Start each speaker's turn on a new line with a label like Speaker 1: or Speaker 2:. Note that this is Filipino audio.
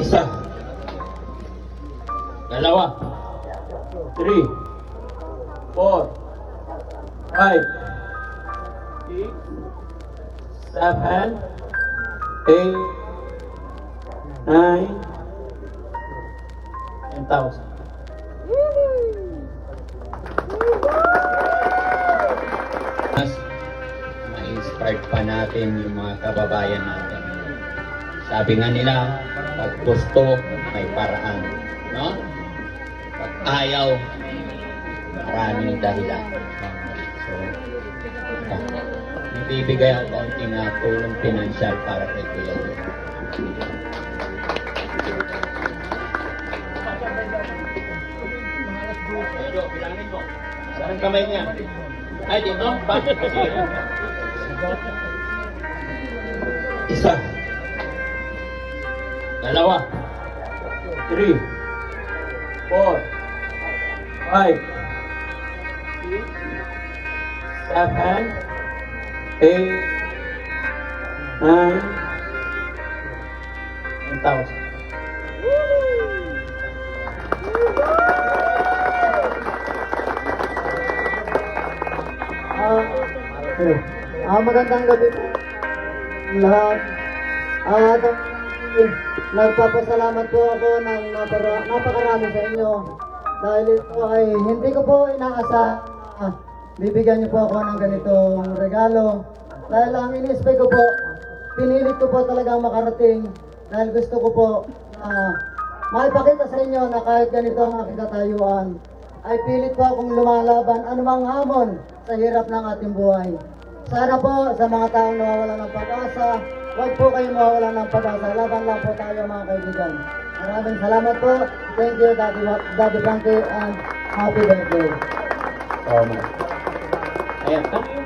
Speaker 1: Isa. Dalawa. Three. Four. Five. Six. Seven. Eight. Nine. Ten thousand. Mas ma-inspired pa natin yung mga kababayan natin. Sabi nga nila, pag gusto, may paraan. No? Pag ayaw, maraming dahilan. So, uh, bibigay ako kaunting uh, tulong pinansyal para kay Kuya. Saan kamay niya? Ay, dito? Bakit? Isa. Dalawa. Three. Four. Five. Six. Seven. Eight. Nine. Ten thousand.
Speaker 2: Ah, hello. Ah, magandang gabi po. Lahat. Ah, nagpapasalamat po ako ng napara, napakarami sa inyo. Dahil ito ay hindi ko po inaasa. Ah, bibigyan niyo po ako ng ganitong regalo. Dahil ang in-expect ko po, pinilit ko po talagang makarating. Dahil gusto ko po ah, maipakita sa inyo na kahit ganito ang aking katayuan, ay pilit po akong lumalaban anumang hamon sa hirap ng ating buhay. Sana po sa mga taong nawawala ng pag-asa, huwag po kayong mawawala ng pag-asa. Laban lang po tayo mga kaibigan. Maraming salamat po. Thank you, Daddy, Daddy Frankie, and happy birthday.
Speaker 1: My. Ayan.